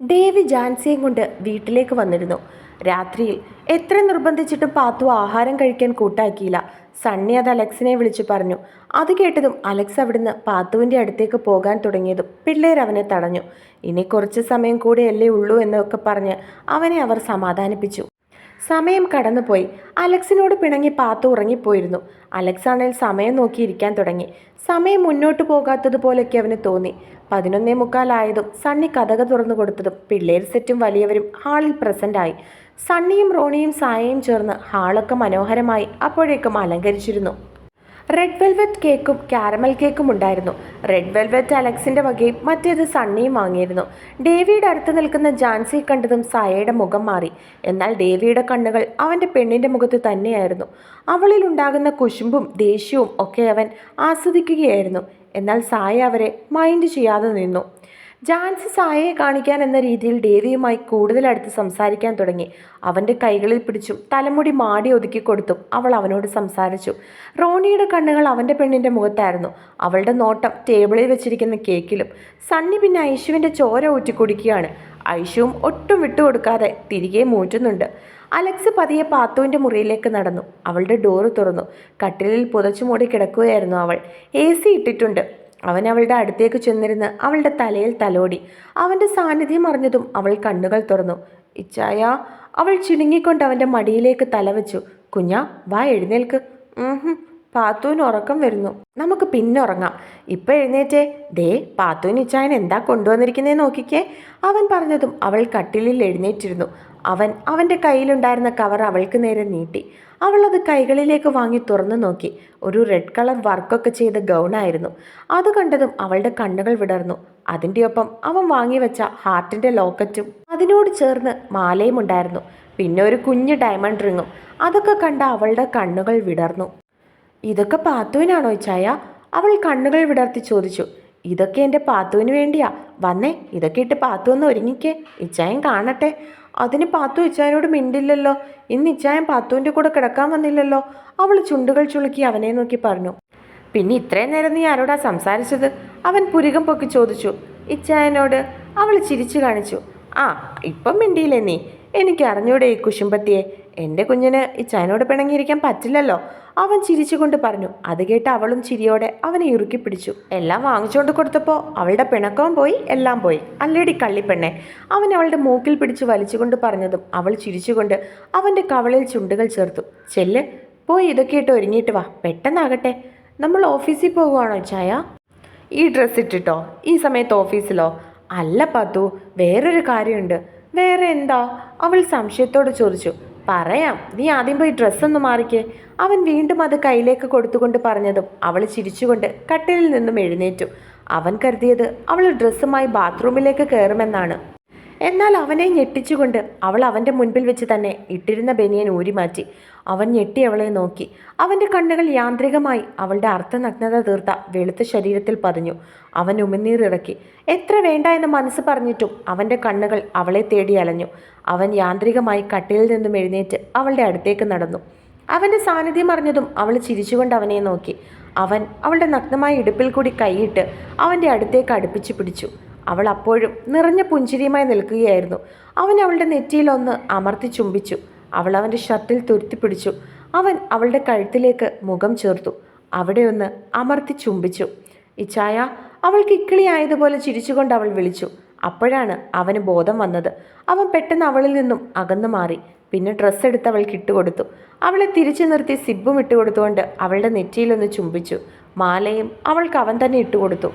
ദേവി ജാൻസിയെ കൊണ്ട് വീട്ടിലേക്ക് വന്നിരുന്നു. രാത്രിയിൽ എത്ര നിർബന്ധിച്ചിട്ടും പാത്തു ആഹാരം കഴിക്കാൻ കൂട്ടാക്കിയില്ല. സണ്ണി അത് അലക്സിനെ വിളിച്ചു പറഞ്ഞു. അത് കേട്ടതും അലക്സ് അവിടുന്ന് പാത്തുവിന്റെ അടുത്തേക്ക് പോകാൻ തുടങ്ങിയതും പിള്ളേർ അവനെ തടഞ്ഞു. ഇനി കുറച്ച് സമയം കൂടെയല്ലേ ഉള്ളൂ എന്നൊക്കെ പറഞ്ഞ് അവനെ അവർ സമാധാനിപ്പിച്ചു. സമയം കടന്നുപോയി. അലക്സിനോട് പിണങ്ങി പാത്തു ഉറങ്ങിപ്പോയിരുന്നു. അലക്സ് ആണെങ്കിൽ സമയം നോക്കിയിരിക്കാൻ തുടങ്ങി. സമയം മുന്നോട്ട് പോകാത്തതുപോലൊക്കെ അവന് തോന്നി. പതിനൊന്നേ മുക്കാലായതും സണ്ണി കഥക തുറന്നു കൊടുത്തതും പിള്ളേർ സെറ്റും വലിയവരും ഹാളിൽ പ്രസന്റായി സണ്ണിയും റോണിയും സായയും ചേർന്ന് ഹാളൊക്കെ മനോഹരമായി അപ്പോഴേക്കും അലങ്കരിച്ചിരുന്നു. റെഡ് വെൽവെറ്റ് കേക്കും കാരമൽ കേക്കും ഉണ്ടായിരുന്നു. റെഡ് വെൽവെറ്റ് അലക്സിന്റെ വകയും മറ്റേത് സണ്ണിയും വാങ്ങിയിരുന്നു. ഡേവിയുടെ അടുത്ത് നിൽക്കുന്ന ജാൻസി കണ്ടതും സായയുടെ മുഖം മാറി. എന്നാൽ ഡേവിയുടെ കണ്ണുകൾ അവന്റെ പെണ്ണിന്റെ മുഖത്ത് തന്നെയായിരുന്നു. അവളിൽ ഉണ്ടാകുന്ന കുശുമ്പും ദേഷ്യവും ഒക്കെ അവൻ ആസ്വദിക്കുകയായിരുന്നു. എന്നാൽ സായ അവരെ മൈൻഡ് ചെയ്യാതെ നിന്നു. ജാൻസി സായയെ കാണിക്കാൻ എന്ന രീതിയിൽ ഡേവിയുമായി കൂടുതൽ അടുത്ത് സംസാരിക്കാൻ തുടങ്ങി. അവന്റെ കൈകളിൽ പിടിച്ചും തലമുടി മാടി ഒതുക്കി കൊടുത്തും അവൾ അവനോട് സംസാരിച്ചു. റോണിയുടെ കണ്ണുകൾ അവന്റെ പെണ്ണിന്റെ മുഖത്തായിരുന്നു. അവളുടെ നോട്ടം ടേബിളിൽ വെച്ചിരിക്കുന്ന കേക്കിലും സണ്ണി പിന്നെ ഐശുവിന്റെ ചോര ഊറ്റി കുടിക്കുകയാണ് ഐശുവും ഒട്ടും വിട്ടുകൊടുക്കാതെ തിരികെ മൂറ്റുന്നുണ്ട്. അലക്സ് പതിയെ പാത്തുവിന്റെ മുറിയിലേക്ക് നടന്നു. അവളുടെ ഡോറ് തുറന്നു. കട്ടിലിൽ പുതച്ചു മൂടി കിടക്കുകയായിരുന്നു അവൾ. എ സി ഇട്ടിട്ടുണ്ട്. അവൻ അവളുടെ അടുത്തേക്ക് ചെന്നിരുന്ന് അവളുടെ തലയിൽ തലോടി. അവന്റെ സാന്നിധ്യം അറിഞ്ഞതും അവൾ കണ്ണുകൾ തുറന്നു. ഇച്ചായ അവൾ ചിണുങ്ങിക്കൊണ്ട് അവന്റെ മടിയിലേക്ക് തലവെച്ചു. കുഞ്ഞാ വാ എഴുന്നേൽക്ക്. പാത്തൂന് ഉറക്കം വരുന്നു. നമുക്ക് പിന്നെ ഉറങ്ങാം. ഇപ്പം എഴുന്നേറ്റേ. ദേ പാത്തുവിന് ഇച്ചായൻ എന്താ കൊണ്ടുവന്നിരിക്കുന്നേ നോക്കിക്കേ. അവൻ പറഞ്ഞതും അവൾ കട്ടിലിൽ എഴുന്നേറ്റിരുന്നു. അവൻ അവന്റെ കയ്യിലുണ്ടായിരുന്ന കവർ അവൾക്ക് നേരെ നീട്ടി. അവൾ അത് കൈകളിലേക്ക് വാങ്ങി തുറന്നു നോക്കി. ഒരു റെഡ് കളർ വർക്കൊക്കെ ചെയ്ത ഗൗണായിരുന്നു അത് കണ്ടതും അവളുടെ കണ്ണുകൾ വിടർന്നു. അതിന്റെ ഒപ്പം അവൻ വാങ്ങിവെച്ച ഹാർട്ടിന്റെ ലോക്കറ്റും അതിനോട് ചേർന്ന് മാലയും ഉണ്ടായിരുന്നു. പിന്നെ ഒരു കുഞ്ഞ് ഡയമണ്ട് റിങ്ങും അതൊക്കെ കണ്ട അവളുടെ കണ്ണുകൾ വിടർന്നു. ഇതൊക്കെ പാത്തുവിനാണോ ചായ? അവൾ കണ്ണുകൾ വിടർത്തി ചോദിച്ചു. ഇതൊക്കെ എന്റെ പാത്തുവിന് വേണ്ടിയാ. വന്നേ ഇതൊക്കെ ഇട്ട് പാത്തു ഒന്ന് ഒരുങ്ങിക്കേ. ഇച്ചായൻ കാണട്ടെ. അതിന് പാത്തു ഇച്ചായനോട് മിണ്ടില്ലല്ലോ. ഇന്ന് ഇച്ചായൻ പാത്തുവിന്റെ കൂടെ കിടക്കാൻ വന്നില്ലല്ലോ. അവൾ ചുണ്ടുകൾ ചുളുക്കി അവനെ നോക്കി പറഞ്ഞു. പിന്നെ ഇത്രയും നേരം നീ ആരോടാ സംസാരിച്ചത്? അവൻ പുരികം പൊക്കി ചോദിച്ചു. ഇച്ചായനോട് അവൾ ചിരിച്ചു കാണിച്ചു. ആ ഇപ്പം മിണ്ടിയില്ലേ നീ? എനിക്ക് അറിഞ്ഞൂടെ ഈ കുശുമ്പത്തിയെ. എന്റെ കുഞ്ഞിന് ഈ ചായനോട് പിണങ്ങിയിരിക്കാൻ പറ്റില്ലല്ലോ. അവൻ ചിരിച്ചുകൊണ്ട് പറഞ്ഞു. അത് കേട്ട് അവളും ചിരിയോടെ അവനെ ഇറുക്കി പിടിച്ചു. എല്ലാം വാങ്ങിച്ചുകൊണ്ട് കൊടുത്തപ്പോൾ അവളുടെ പിണക്കവും പോയി എല്ലാം പോയി. അല്ലേടി കള്ളിപ്പെണ്ണെ. അവൻ അവളുടെ മൂക്കിൽ പിടിച്ച് വലിച്ചുകൊണ്ട് പറഞ്ഞതും അവൾ ചിരിച്ചുകൊണ്ട് അവന്റെ കവളിൽ ചുണ്ടുകൾ ചേർത്തു. ചെല്ല്. പോയി ഇതൊക്കെ ഇട്ട് ഒരുങ്ങിയിട്ട് വാ. പെട്ടെന്നാകട്ടെ. നമ്മൾ ഓഫീസിൽ പോകുവാണോ ചായ? ഈ ഡ്രസ്സ് ഇട്ടിട്ടോ? ഈ സമയത്ത് ഓഫീസിലോ? അല്ല പത്തു വേറൊരു കാര്യമുണ്ട്. വേറെ എന്താ? അവൾ സംശയത്തോട് ചോദിച്ചു. പറയാം നീ ആദ്യം പോയി ഡ്രസ്സൊന്ന് മാറിക്കേ. അവൻ വീണ്ടും അത് കയ്യിലേക്ക് കൊടുത്തുകൊണ്ട് പറഞ്ഞതും അവൾ ചിരിച്ചുകൊണ്ട് കട്ടിലിൽ നിന്നും എഴുന്നേറ്റു. അവൻ കരുതിയത് അവൾ ഡ്രസ്സുമായി ബാത്റൂമിലേക്ക് കയറുമെന്നാണ്. എന്നാൽ അവനെ ഞെട്ടിച്ചുകൊണ്ട് അവൾ അവന്റെ മുൻപിൽ വെച്ച് തന്നെ ഇട്ടിരുന്ന ബനിയൻ ഊരിമാറ്റി. അവൻ ഞെട്ടി അവളെ നോക്കി. അവന്റെ കണ്ണുകൾ യാന്ത്രികമായി അവളുടെ അർത്ഥനഗ്നത തീർത്ത വെളുത്ത ശരീരത്തിൽ പതിഞ്ഞു. അവൻ ഉമിനീറിറക്കി എത്ര വേണ്ട എന്ന് മനസ്സ് പറഞ്ഞിട്ടും അവന്റെ കണ്ണുകൾ അവളെ തേടി അലഞ്ഞു. അവൻ യാന്ത്രികമായി കട്ടിലിൽ നിന്നും എഴുന്നേറ്റ് അവളുടെ അടുത്തേക്ക് നടന്നു. അവന്റെ സാന്നിധ്യം അറിഞ്ഞതും അവൾ ചിരിച്ചുകൊണ്ട് അവനെ നോക്കി. അവൻ അവളുടെ നഗ്നമായ ഇടുപ്പിൽ കൂടി കൈയിട്ട് അവന്റെ അടുത്തേക്ക് അടുപ്പിച്ചു പിടിച്ചു. അവൾ അപ്പോഴും നിറഞ്ഞ പുഞ്ചിരിയുമായി നിൽക്കുകയായിരുന്നു. അവൻ അവളുടെ നെറ്റിയിലൊന്ന് അമർത്തി ചുംബിച്ചു. അവൾ അവന്റെ ഷർട്ടിൽ തുരുത്തിപ്പിടിച്ചു അവൻ അവളുടെ കഴുത്തിലേക്ക് മുഖം ചേർത്തു. അവിടെ ഒന്ന് അമർത്തി ചുംബിച്ചു. ഇച്ചായ അവൾക്ക് ഇക്കിളിയായതുപോലെ ചിരിച്ചുകൊണ്ട് അവൾ വിളിച്ചു. അപ്പോഴാണ് അവന് ബോധം വന്നത്. അവൻ പെട്ടെന്ന് അവളിൽ നിന്നും അകന്നു മാറി. പിന്നെ ഡ്രസ്സ് എടുത്ത് അവൾക്ക് ഇട്ടുകൊടുത്തു അവളെ തിരിച്ചു നിർത്തി സിബും ഇട്ടുകൊടുത്തുകൊണ്ട് അവളുടെ നെറ്റിയിലൊന്ന് ചുംബിച്ചു. മാലയും അവൾക്ക് അവൻ തന്നെ ഇട്ടുകൊടുത്തു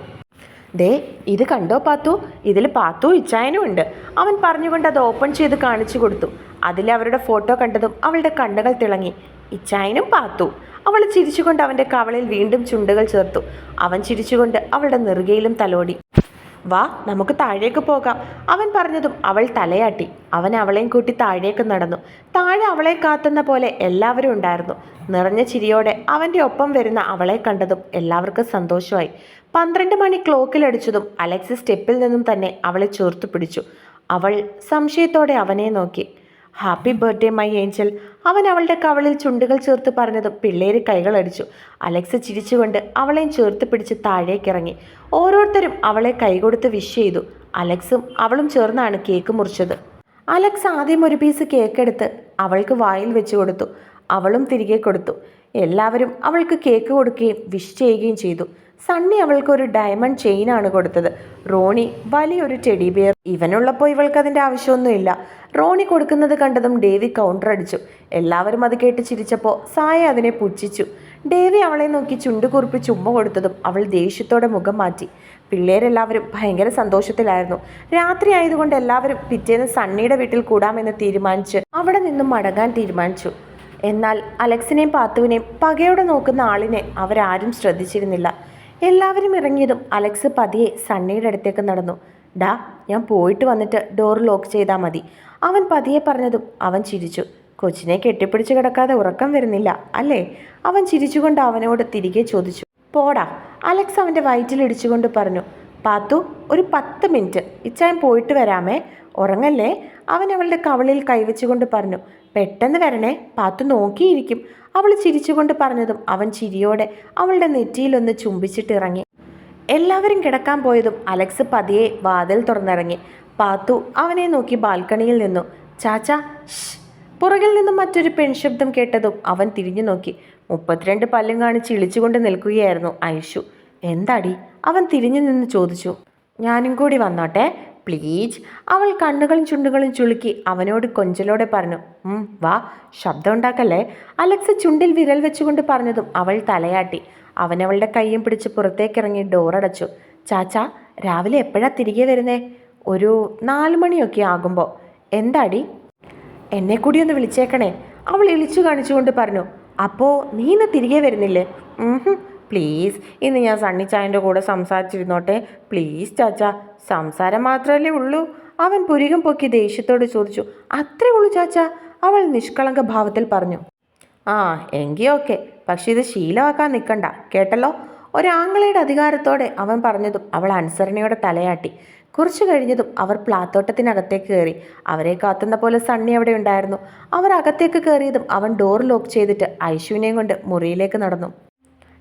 ദേ ഇത് കണ്ടോ പാത്തു? ഇതിൽ പാത്തു ഇച്ചായനും ഉണ്ട് അവൻ പറഞ്ഞുകൊണ്ട് അത് ഓപ്പൺ ചെയ്ത് കാണിച്ചു കൊടുത്തു. അതിൽ അവരുടെ ഫോട്ടോ കണ്ടതും അവളുടെ കണ്ണുകൾ തിളങ്ങി. ഇച്ചായനും പാത്തു. അവൾ ചിരിച്ചുകൊണ്ട് അവന്റെ കവളിൽ വീണ്ടും ചുണ്ടുകൾ ചേർത്തു. അവൻ ചിരിച്ചുകൊണ്ട് അവളുടെ നെറുകയിലും തലോടി. വാ നമുക്ക് താഴേക്ക് പോകാം അവൻ പറഞ്ഞതും അവൾ തലയാട്ടി. അവൻ അവളെയും കൂട്ടി താഴേക്ക് നടന്നു. താഴെ അവളെ കാത്തുന്ന പോലെ എല്ലാവരും ഉണ്ടായിരുന്നു. നിറഞ്ഞ ചിരിയോടെ അവന്റെ ഒപ്പം വരുന്ന അവളെ കണ്ടതും എല്ലാവർക്കും സന്തോഷമായി. പന്ത്രണ്ട് മണി ക്ലോക്കിലടിച്ചതും അലക്സ് സ്റ്റെപ്പിൽ നിന്നും തന്നെ അവളെ ചേർത്തു പിടിച്ചു. അവൾ സംശയത്തോടെ അവനെ നോക്കി. ഹാപ്പി ബർത്ത്ഡേ മൈ ഏഞ്ചൽ അവൻ അവളുടെ കവളിൽ ചുണ്ടുകൾ ചേർത്ത് പറഞ്ഞതും പിള്ളേര് കൈകളടിച്ചു അലക്സ് ചിരിച്ചുകൊണ്ട് അവളെയും ചേർത്ത് പിടിച്ച് താഴേക്കിറങ്ങി ഓരോരുത്തരും അവളെ കൈകൊടുത്ത് വിഷ് ചെയ്തു. അലക്സും അവളും ചേർന്നാണ് കേക്ക് മുറിച്ചത്. അലക്സ് ആദ്യം ഒരു പീസ് കേക്ക് എടുത്ത് അവൾക്ക് വായിൽ വെച്ച് കൊടുത്തു. അവളും തിരികെ കൊടുത്തു. എല്ലാവരും അവൾക്ക് കേക്ക് കൊടുക്കുകയും വിഷ് ചെയ്യുകയും ചെയ്തു. സണ്ണി അവൾക്ക് ഒരു ഡയമണ്ട് ചെയിനാണ് കൊടുത്തത്. റോണി വലിയൊരു ടെഡി ബിയർ ഇവനുള്ളപ്പോൾ ഇവൾക്ക് അതിന്റെ ആവശ്യമൊന്നുമില്ല. റോണി കൊടുക്കുന്നത് കണ്ടതും ഡേവി കൗണ്ടർ അടിച്ചു. എല്ലാവരും അത് കേട്ട് ചിരിച്ചപ്പോൾ സായ അതിനെ പുച്ഛിച്ചു. ഡേവി അവളെ നോക്കി ചുണ്ടു ചുമ്മ കൊടുത്തതും അവൾ ദേഷ്യത്തോടെ മുഖം മാറ്റി. പിള്ളേരെല്ലാവരും ഭയങ്കര സന്തോഷത്തിലായിരുന്നു. രാത്രി ആയതുകൊണ്ട് എല്ലാവരും പിറ്റേന്ന് സണ്ണിയുടെ വീട്ടിൽ കൂടാമെന്ന് തീരുമാനിച്ച് അവിടെ നിന്നും മടങ്ങാൻ തീരുമാനിച്ചു. എന്നാൽ അലക്സിനെയും പാത്തുവിനെയും പകയോടെ നോക്കുന്ന ആളിനെ അവരാരും ശ്രദ്ധിച്ചിരുന്നില്ല. എല്ലാവരും ഇറങ്ങിയതും അലക്സ് പതിയെ സണ്ണിയുടെ അടുത്തേക്ക് നടന്നു. ഡാ ഞാൻ പോയിട്ട് വന്നിട്ട് ഡോർ ലോക്ക് ചെയ്താൽ മതി. അവൻ പതിയെ പറഞ്ഞതും അവൻ ചിരിച്ചു. കൊച്ചിനെ കെട്ടിപ്പിടിച്ച് കിടക്കാതെ ഉറക്കം വരുന്നില്ല അല്ലേ? അവൻ ചിരിച്ചുകൊണ്ട് അവനോട് തിരികെ ചോദിച്ചു. പോടാ അലക്സ് അവന്റെ വയറ്റിലിടിച്ചുകൊണ്ട് പറഞ്ഞു. പാത്തു ഒരു പത്ത് മിനിറ്റ്. ഇച്ചായൻ പോയിട്ട് വരാമേ. ഉറങ്ങല്ലേ? അവൻ അവളുടെ കവളിൽ കൈവച്ചുകൊണ്ട് പറഞ്ഞു. പെട്ടെന്ന് വരണേ പാത്തു നോക്കിയിരിക്കും. അവൾ ചിരിച്ചുകൊണ്ട് പറഞ്ഞതും അവൻ ചിരിയോടെ അവളുടെ നെറ്റിയിലൊന്ന് ചുംബിച്ചിട്ടിറങ്ങി. എല്ലാവരും കിടക്കാൻ പോയതും അലക്സ് പതിയെ വാതിൽ തുറന്നിറങ്ങി. പാത്തു അവനെ നോക്കി ബാൽക്കണിയിൽ നിന്നു. ചാച്ച പുറകിൽ നിന്നും മറ്റൊരു പെൺശബ്ദം കേട്ടതും അവൻ തിരിഞ്ഞു നോക്കി. മുപ്പത്തിരണ്ട് പല്ലും കാണിച്ച് ഇളിച്ചുകൊണ്ട് നിൽക്കുകയായിരുന്നു ഐഷു. എന്താടി? അവൻ തിരിഞ്ഞു നിന്ന് ചോദിച്ചു. ഞാനും കൂടി വന്നോട്ടെ പ്ലീസ്. അവൾ കണ്ണുകളും ചുണ്ടുകളും ചുളുക്കി അവനോട് കൊഞ്ചലോടെ പറഞ്ഞു. "ഉം, വാ ശബ്ദം ഉണ്ടാക്കല്ലേ? അലക്സ് ചുണ്ടിൽ വിരൽ വെച്ചുകൊണ്ട് പറഞ്ഞതും അവൾ തലയാട്ടി. അവനവളുടെ കൈയും പിടിച്ച് പുറത്തേക്കിറങ്ങി ഡോറടച്ചു. ചാച്ചാ രാവിലെ എപ്പോഴാ തിരികെ വരുന്നേ? ഒരു നാല് മണിയൊക്കെ ആകുമ്പോൾ എന്താടി? എന്നെ കൂടി ഒന്ന് വിളിച്ചേക്കണേ. അവൾ ഇളിച്ചു കാണിച്ചുകൊണ്ട് പറഞ്ഞു അപ്പോൾ നീ ഇന്ന് തിരികെ വരുന്നില്ലേ? പ്ലീസ്. ഇന്ന് ഞാൻ സണ്ണി ചായന്റെ കൂടെ സംസാരിച്ചിരുന്നോട്ടെ. പ്ലീസ് ചാച്ച. സംസാരം മാത്രമല്ലേ ഉള്ളൂ. അവൻ പുരികം പൊക്കി ദേഷ്യത്തോട് ചോദിച്ചു അത്രേ ഉള്ളൂ ചാച്ച. അവൾ നിഷ്കളങ്ക ഭാവത്തിൽ പറഞ്ഞു ആ എങ്കിൽ ഓക്കെ. പക്ഷെ ഇത് ശീലമാക്കാൻ നിൽക്കണ്ട കേട്ടല്ലോ? ഒരാങ്ങളയുടെ അധികാരത്തോടെ അവൻ പറഞ്ഞതും അവൾ അനുസരണയോടെ തലയാട്ടി. കുറച്ചു കഴിഞ്ഞതും അവർ പ്ലാത്തോട്ടത്തിനകത്തേക്ക് കയറി. അവരെ കാത്തുന്ന പോലെ സണ്ണി അവിടെ ഉണ്ടായിരുന്നു. അവർ അകത്തേക്ക് കയറിയതും അവൻ ഡോർ ലോക്ക് ചെയ്തിട്ട് ഐശുവിനെയും കൊണ്ട് മുറിയിലേക്ക് നടന്നു.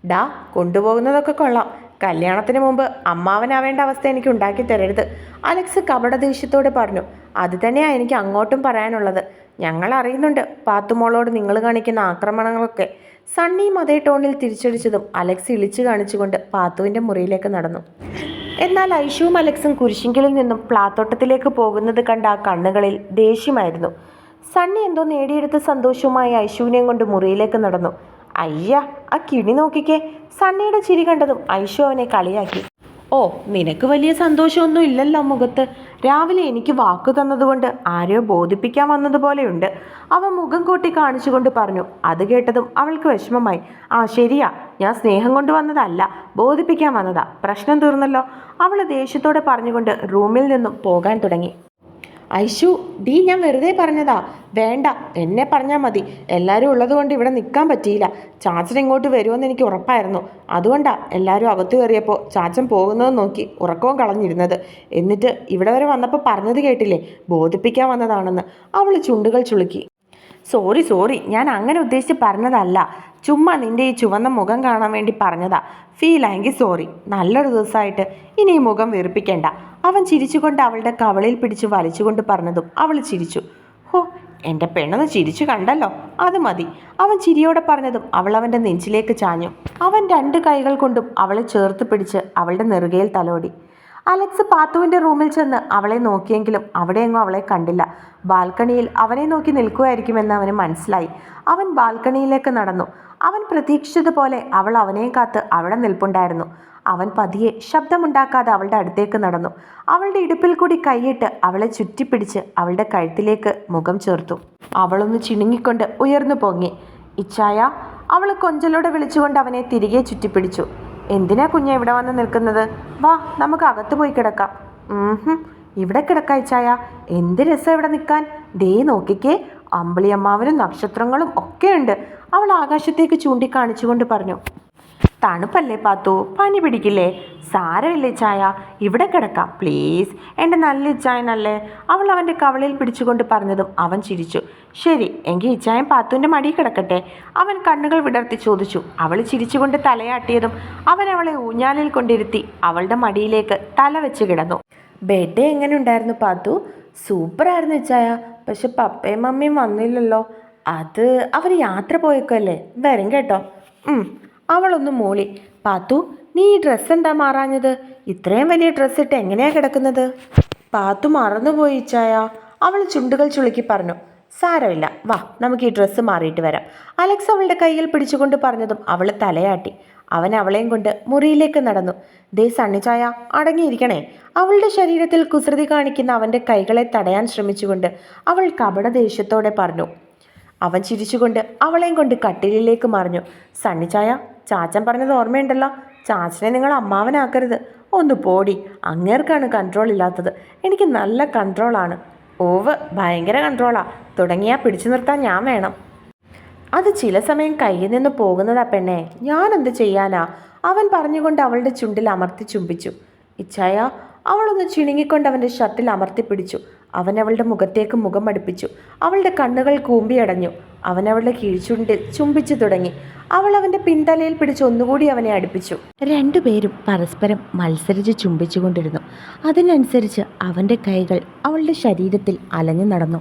ഡാ കൊണ്ടുപോകുന്നതൊക്കെ കൊള്ളാം. കല്യാണത്തിന് മുമ്പ് അമ്മാവനാവേണ്ട അവസ്ഥ എനിക്ക് ഉണ്ടാക്കി തരരുത്. അലക്സ് കപട ദേഷ്യത്തോടെ പറഞ്ഞു അത് തന്നെയാണ് എനിക്ക് അങ്ങോട്ടും പറയാനുള്ളത്. ഞങ്ങൾ അറിയുന്നുണ്ട് പാത്തുമോളോട് നിങ്ങൾ കാണിക്കുന്ന ആക്രമണങ്ങളൊക്കെ. സണ്ണിയും അതേ ടോണിൽ തിരിച്ചടിച്ചതും അലക്സ് ഇളിച്ചു കാണിച്ചുകൊണ്ട് പാത്തുവിന്റെ മുറിയിലേക്ക് നടന്നു. എന്നാൽ ഐഷുവും അലക്സും കുരിശിങ്കിൽ നിന്നും പ്ലാത്തോട്ടത്തിലേക്ക് പോകുന്നത് കണ്ട ആ കണ്ണുകളിൽ ദേഷ്യമായിരുന്നു. സണ്ണി എന്തോ നേടിയെടുത്ത സന്തോഷവുമായി ഐഷുവിനെയും കൊണ്ട് മുറിയിലേക്ക് നടന്നു. അയ്യ ആ കിണി നോക്കിക്കേ. സണ്ണിയുടെ ചിരി കണ്ടതും ഐഷു അവനെ കളിയാക്കി. ഓ നിനക്ക് വലിയ സന്തോഷമൊന്നും ഇല്ലല്ലോ മുഖത്ത്. രാവിലെ എനിക്ക് വാക്കു തന്നതുകൊണ്ട് ആരെയോ ബോധിപ്പിക്കാൻ വന്നതുപോലെയുണ്ട്. അവൻ മുഖം കൂട്ടി കാണിച്ചുകൊണ്ട് പറഞ്ഞു അത് കേട്ടതും അവൾക്ക് വിഷമമായി. ആ ശരിയാ. ഞാൻ സ്നേഹം കൊണ്ട് വന്നതല്ല ബോധിപ്പിക്കാൻ വന്നതാ. പ്രശ്നം തീർന്നല്ലോ. അവൾ ദേഷ്യത്തോടെ പറഞ്ഞുകൊണ്ട് റൂമിൽ നിന്നും പോകാൻ തുടങ്ങി. ഐഷു ഡീ ഞാൻ വെറുതെ പറഞ്ഞതാ. വേണ്ട എന്നെ പറഞ്ഞാൽ മതി. എല്ലാവരും ഉള്ളതുകൊണ്ട് ഇവിടെ നിൽക്കാൻ പറ്റിയില്ല. ചാച്ചൻ ഇങ്ങോട്ട് വരുമെന്ന് എനിക്ക് ഉറപ്പായിരുന്നു. അതുകൊണ്ടാ എല്ലാവരും അകത്തു കയറിയപ്പോൾ ചാച്ചൻ പോകുന്നത് നോക്കി ഉറക്കവും കളഞ്ഞിരുന്നത്. എന്നിട്ട് ഇവിടെ വരെ വന്നപ്പോൾ പറഞ്ഞത് കേട്ടില്ലേ? ബോധിപ്പിക്കാൻ വന്നതാണെന്ന്. അവൾ ചുണ്ടുകൾ ചുളുക്കി. സോറി സോറി ഞാൻ അങ്ങനെ ഉദ്ദേശിച്ച് പറഞ്ഞതല്ല. ചുമ്മാ നിന്റെ ഈ ചുവന്ന മുഖം കാണാൻ വേണ്ടി പറഞ്ഞതാ. ഫീൽ ആയെങ്കിൽ സോറി നല്ലൊരു ദിവസമായിട്ട് ഇനി ഈ മുഖം വെറുപ്പിക്കേണ്ട. അവൻ ചിരിച്ചുകൊണ്ട് അവളുടെ കവളിൽ പിടിച്ച് വലിച്ചുകൊണ്ട് പറഞ്ഞതും അവൾ ചിരിച്ചു. ഹോ എന്റെ പെണ്ണെന്ന് ചിരിച്ചു കണ്ടല്ലോ. അത് മതി. അവൻ ചിരിയോടെ പറഞ്ഞതും അവൾ അവന്റെ നെഞ്ചിലേക്ക് ചാഞ്ഞു. അവൻ രണ്ട് കൈകൾ കൊണ്ടും അവളെ ചേർത്ത് പിടിച്ച് അവളുടെ നെറുകയിൽ തലോടി. അലക്സ് പാത്തുവിന്റെ റൂമിൽ ചെന്ന് അവളെ നോക്കിയെങ്കിലും അവിടെയെങ്ങും അവളെ കണ്ടില്ല. ബാൽക്കണിയിൽ അവനെ നോക്കി നിൽക്കുമായിരിക്കുമെന്ന് അവന് മനസ്സിലായി. അവൻ ബാൽക്കണിയിലേക്ക് നടന്നു. അവൻ പ്രതീക്ഷിച്ചതുപോലെ അവൾ അവനെയും കാത്ത് അവിടെ നിൽപ്പുണ്ടായിരുന്നു. അവൻ പതിയെ ശബ്ദമുണ്ടാക്കാതെ അവളുടെ അടുത്തേക്ക് നടന്നു. അവളുടെ ഇടുപ്പിൽ കൂടി കൈയിട്ട് അവളെ ചുറ്റിപ്പിടിച്ച് അവളുടെ കഴുത്തിലേക്ക് മുഖം ചേർത്തു. അവളൊന്ന് ചിണുങ്ങിക്കൊണ്ട് ഉയർന്നു പൊങ്ങി. ഇച്ചായ അവൾ കൊഞ്ചലോടെ വിളിച്ചുകൊണ്ട് അവനെ തിരികെ ചുറ്റിപ്പിടിച്ചു. എന്തിനാ കുഞ്ഞ ഇവിടെ വന്ന് നിൽക്കുന്നത്? വാ നമുക്ക് അകത്ത് പോയി കിടക്കാം. ഇവിടെ കിടക്കാഴ്ചായ എന്ത് രസം ഇവിടെ നിൽക്കാൻ? ദേ നോക്കിക്കേ അമ്പിളിയമ്മാവനും നക്ഷത്രങ്ങളും ഒക്കെയുണ്ട് അവൾ ആകാശത്തേക്ക് ചൂണ്ടിക്കാണിച്ചുകൊണ്ട് പറഞ്ഞു തണുപ്പല്ലേ പാത്തു? പനി പിടിക്കില്ലേ? സാരമില്ല ചായ? ഇവിടെ കിടക്കാം പ്ലീസ് എന്റെ നല്ല ഇച്ചായനല്ലേ? അവൾ അവന്റെ കവളിൽ പിടിച്ചുകൊണ്ട് പറഞ്ഞതും അവൻ ചിരിച്ചു. ശരി എങ്കിൽ ഇച്ചായൻ പാത്തുവിന്റെ മടി കിടക്കട്ടെ. അവൻ കണ്ണുകൾ വിടർത്തി ചോദിച്ചു. അവൾ ചിരിച്ചുകൊണ്ട് തലയാട്ടിയതും അവൻ അവളെ ഊഞ്ഞാലിൽ കൊണ്ടിരുത്തി അവളുടെ മടിയിലേക്ക് തല വെച്ച് കിടന്നു. ബെഡ് എങ്ങനെ ഉണ്ടായിരുന്നു പാത്തു? സൂപ്പറായിരുന്നു ഇച്ചായ. പക്ഷെ പപ്പയും മമ്മിയും വന്നില്ലല്ലോ. അത് അവർ യാത്ര പോയേക്കല്ലേ വരും കേട്ടോ. അവളൊന്ന് മൂളി പാത്തു നീ ഈ ഡ്രസ്സ് എന്താ മാറാഞ്ഞത്? ഇത്രയും വലിയ ഡ്രസ്സ് ഇട്ട് എങ്ങനെയാ കിടക്കുന്നത്? പാത്തു മറന്നുപോയി ചായ അവൾ ചുണ്ടുകൾ ചുളുക്കി പറഞ്ഞു സാരമില്ല വാ നമുക്ക് ഈ ഡ്രസ്സ് മാറിയിട്ട് വരാം. അലക്സ് അവളുടെ കയ്യിൽ പിടിച്ചുകൊണ്ട് പറഞ്ഞതും അവൾ തലയാട്ടി. അവൻ അവളെയും കൊണ്ട് മുറിയിലേക്ക് നടന്നു. ദേ സണ്ണിച്ചായ അടങ്ങിയിരിക്കണേ. അവളുടെ ശരീരത്തിൽ കുസൃതി കാണിക്കുന്ന അവന്റെ കൈകളെ തടയാൻ ശ്രമിച്ചുകൊണ്ട് അവൾ കപട ദേഷ്യത്തോടെ പറഞ്ഞു. അവൻ ചിരിച്ചുകൊണ്ട് അവളെയും കൊണ്ട് കട്ടിലിലേക്ക് മറിഞ്ഞു. സണ്ണിച്ചായ ചാച്ചൻ പറഞ്ഞത് ഓർമ്മയുണ്ടല്ലോ. ചാച്ചനെ നിങ്ങൾ അമ്മാവനാക്കരുത്. ഒന്ന് പോടി. അങ്ങേർക്കാണ് കൺട്രോൾ ഇല്ലാത്തത്. എനിക്ക് നല്ല കൺട്രോളാണ് ഓവ് ഭയങ്കര കൺട്രോളാ തുടങ്ങിയാൽ പിടിച്ചു നിർത്താൻ ഞാൻ വേണം. അത് ചില സമയം കയ്യിൽ നിന്ന് പോകുന്നതാ പെണ്ണെ. ഞാനെന്ത് ചെയ്യാനാ? അവൻ പറഞ്ഞുകൊണ്ട് അവളുടെ ചുണ്ടിൽ അമർത്തി ചുംബിച്ചു. ഇച്ഛായ അവളൊന്ന് ചിണുങ്ങിക്കൊണ്ട് അവന്റെ ഷർട്ടിൽ അമർത്തി പിടിച്ചു. അവൻ അവളുടെ മുഖത്തേക്ക് മുഖം അടുപ്പിച്ചു. അവളുടെ കണ്ണുകൾ കൂമ്പിയടഞ്ഞു. അവൻ അവളെ കിഴിച്ചുണ്ടിൽ ചുംബിച്ചു തുടങ്ങി. അവൾ അവന്റെ പിന്തലയിൽ പിടിച്ച് ഒന്നുകൂടി അവനെ അടുപ്പിച്ചു. രണ്ടുപേരും പരസ്പരം മത്സരിച്ച് ചുംബിച്ചുകൊണ്ടിരുന്നു. അതിനനുസരിച്ച് അവന്റെ കൈകൾ അവളുടെ ശരീരത്തിൽ അലഞ്ഞു നടന്നു.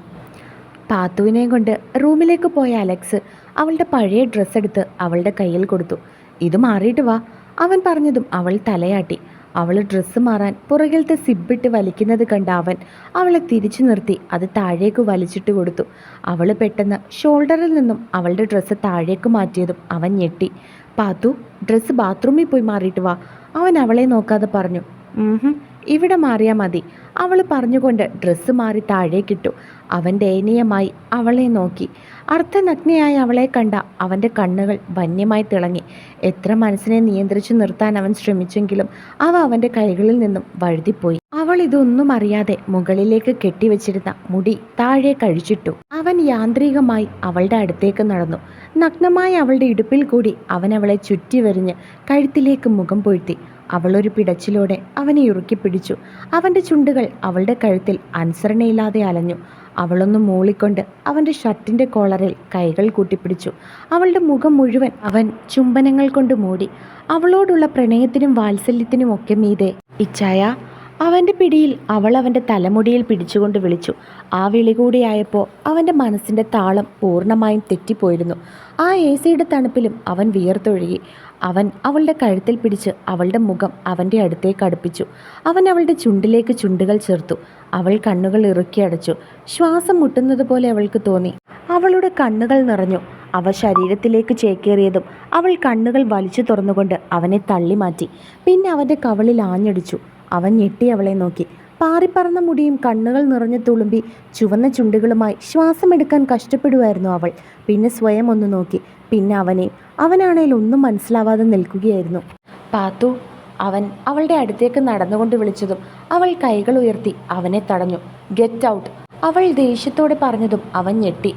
പാത്തുവിനെയും കൊണ്ട് റൂമിലേക്ക് പോയ അലക്സ് അവളുടെ പഴയ ഡ്രസ്സ് എടുത്ത് അവളുടെ കയ്യിൽ കൊടുത്തു. ഇത് മാറിയിട്ട് വാ അവൻ പറഞ്ഞതും അവൾ തലയാട്ടി. അവൾ ഡ്രസ്സ് മാറാൻ പുറകിലത്തെ സിബിട്ട് വലിക്കുന്നത് കണ്ട അവൻ അവളെ തിരിച്ചു നിർത്തി. അത് താഴേക്ക് വലിച്ചിട്ട് കൊടുത്തു. അവൾ പെട്ടെന്ന് ഷോൾഡറിൽ നിന്നും അവളുടെ ഡ്രസ്സ് താഴേക്ക് മാറ്റിയതും അവൻ ഞെട്ടി. പാത്തു ഡ്രസ്സ് ബാത്റൂമിൽ പോയി മാറിയിട്ട് വാ. അവൻ അവളെ നോക്കാതെ പറഞ്ഞു "ഉംഹും, ഇവിടെ മാറിയാൽ മതി. അവൾ പറഞ്ഞുകൊണ്ട് ഡ്രസ്സ് മാറി താഴേക്കിട്ടു. അവൻ ദയനീയമായി അവളെ നോക്കി. അർത്ഥനഗ്നയായി അവളെ കണ്ട അവന്റെ കണ്ണുകൾ വന്യമായി തിളങ്ങി. എത്ര മനസ്സിനെ നിയന്ത്രിച്ചു നിർത്താൻ അവൻ ശ്രമിച്ചെങ്കിലും അവ അവന്റെ കൈകളിൽ നിന്നും വഴുതിപ്പോയി. അവൾ ഇതൊന്നും അറിയാതെ മുകളിലേക്ക് കെട്ടിവെച്ചിരുന്ന മുടി താഴെ കഴിച്ചിട്ടു. അവൻ യാന്ത്രികമായി അവളുടെ അടുത്തേക്ക് നടന്നു. നഗ്നമായി അവളുടെ ഇടുപ്പിൽ കൂടി അവൻ അവളെ ചുറ്റിവരിഞ്ഞ് കഴുത്തിലേക്ക് മുഖം പൊഴ്ത്തി. അവളൊരു പിടച്ചിലോടെ അവനെ ഇറുക്കി പിടിച്ചു. അവന്റെ ചുണ്ടുകൾ അവളുടെ കഴുത്തിൽ അനുസരണയില്ലാതെ അലഞ്ഞു. അവളൊന്ന് മൂളിക്കൊണ്ട് അവന്റെ ഷർട്ടിന്റെ കോളറിൽ കൈകൾ കൂട്ടിപ്പിടിച്ചു. അവളുടെ മുഖം മുഴുവൻ അവൻ ചുംബനങ്ങൾ കൊണ്ട് മൂടി. അവളോടുള്ള പ്രണയത്തിനും വാത്സല്യത്തിനും ഒക്കെ മീതെ ഇച്ഛായ അവന്റെ പിടിയിൽ അവൾ അവന്റെ തലമുടിയിൽ പിടിച്ചുകൊണ്ട് വിളിച്ചു. ആ വിളി കൂടിയായപ്പോൾ അവന്റെ മനസ്സിന്റെ താളം പൂർണമായും തെറ്റിപ്പോയിരുന്നു. ആ എ സിയുടെ തണുപ്പിലും അവൻ വിയർത്തൊഴുകി. അവൻ അവളുടെ കഴുത്തിൽ പിടിച്ച് അവളുടെ മുഖം അവന്റെ അടുത്തേക്ക് അടുപ്പിച്ചു. അവൻ അവളുടെ ചുണ്ടിലേക്ക് ചുണ്ടുകൾ ചേർത്തു. അവൾ കണ്ണുകൾ ഇറുക്കി അടച്ചു. ശ്വാസം മുട്ടുന്നത് പോലെ അവൾക്ക് തോന്നി. അവളുടെ കണ്ണുകൾ നിറഞ്ഞു. അവ ശരീരത്തിലേക്ക് ചേക്കേറിയതും അവൾ കണ്ണുകൾ വലിച്ചു തുറന്നുകൊണ്ട് അവനെ തള്ളി മാറ്റി പിന്നെ അവന്റെ കവളിൽ ആഞ്ഞടിച്ചു. അവൻ ഞെട്ടി അവളെ നോക്കി. പാറിപ്പറന്ന മുടിയും കണ്ണുകൾ നിറഞ്ഞു തുളുമ്പി ചുവന്ന ചുണ്ടുകളുമായി ശ്വാസമെടുക്കാൻ കഷ്ടപ്പെടുമായിരുന്നു അവൾ. പിന്നെ സ്വയം ഒന്ന് നോക്കി. പിന്നെ അവനെ. അവനാണേൽ ഒന്നും മനസ്സിലാവാതെ നിൽക്കുകയായിരുന്നു. പാത്തു അവൻ അവളുടെ അടുത്തേക്ക് നടന്നുകൊണ്ട് വിളിച്ചതും അവൾ കൈകൾ ഉയർത്തി അവനെ തടഞ്ഞു. Get out. അവൾ ദേഷ്യത്തോടെ പറഞ്ഞതും അവൻ ഞെട്ടി.